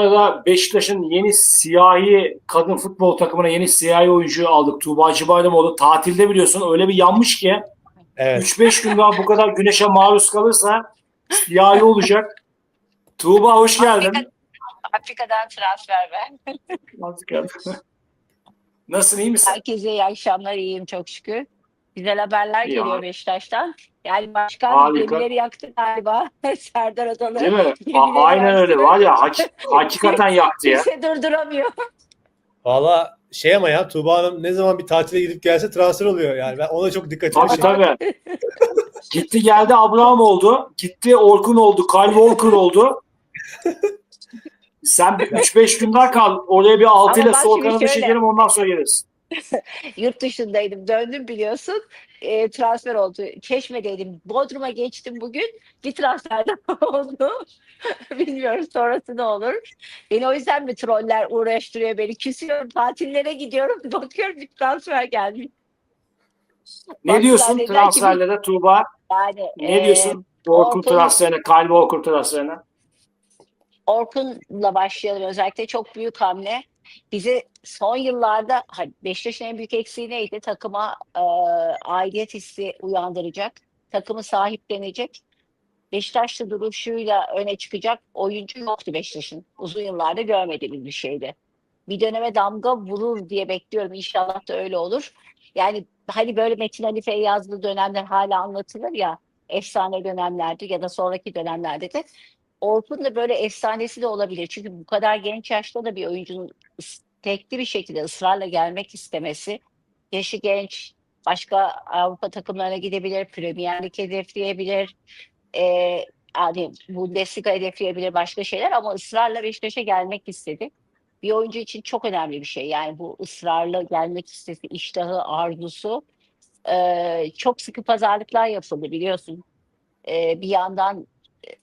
arada Beşiktaş'ın yeni siyahi kadın futbol takımına yeni siyahi oyuncu aldık. Tuğba Cibaydamoğlu. Tatilde biliyorsun öyle bir yanmış ki Evet. 3-5 gün daha bu kadar güneşe maruz kalırsa siyahi olacak. Tuğba hoş geldin. Afrika- Afrika'dan transfer ver. Nasılsın iyi misin? Herkese iyi akşamlar. iyiyim çok şükür. Güzel haberler İyi geliyor abi. Beşiktaş'tan. Yani başkan Harika. gemileri yaktı galiba. Serdar Adalı. Değil mi? A- aynen öyle var ya hak- hakikaten yaktı ya. Kimse durduramıyor. Valla şey ama ya Tuğba Hanım ne zaman bir tatile gidip gelse transfer oluyor yani. Ben ona çok dikkat Tabii ediyorum. tabii. Gitti geldi Abraham oldu. Gitti Orkun oldu. Kyle Walker oldu. Sen bir 3-5 gün daha kal. Oraya bir altıyla Ama bak soğuk bir şöyle. çekelim ondan sonra geliriz. Yurt dışındaydım. Döndüm biliyorsun. E, transfer oldu. Çeşme'deydim. Bodrum'a geçtim bugün. Bir transfer daha oldu. Bilmiyorum sonrası ne olur. Beni o yüzden mi troller uğraştırıyor beni? Küsüyorum. Tatillere gidiyorum. Bakıyorum bir transfer gelmiş. Ne diyorsun transferlere Tuğba? Yani Ne e, diyorsun? Orkun Orkun- transferine, Kyle Walker transferine. Orkun'la başlayalım özellikle çok büyük hamle. Bize son yıllarda hani Beşiktaş'ın en büyük eksiği neydi? Takıma e, aidiyet hissi uyandıracak. Takımı sahiplenecek. Beşiktaşlı duruşuyla öne çıkacak oyuncu yoktu Beşiktaş'ın. Uzun yıllarda görmediğimiz bir şeydi. Bir döneme damga vurur diye bekliyorum. İnşallah da öyle olur. Yani hani böyle Metin Ali Fey yazdığı dönemler hala anlatılır ya efsane dönemlerde ya da sonraki dönemlerde de Orkun da böyle efsanesi de olabilir. Çünkü bu kadar genç yaşta da bir oyuncunun istekli bir şekilde ısrarla gelmek istemesi. Yaşı genç, başka Avrupa takımlarına gidebilir, Premier Lig hedefleyebilir. Ee, hani Bundesliga hedefleyebilir başka şeyler ama ısrarla Beşiktaş'a gelmek istedi. Bir oyuncu için çok önemli bir şey. Yani bu ısrarla gelmek istesi, iştahı, arzusu. Ee, çok sıkı pazarlıklar yapıldı biliyorsun. Ee, bir yandan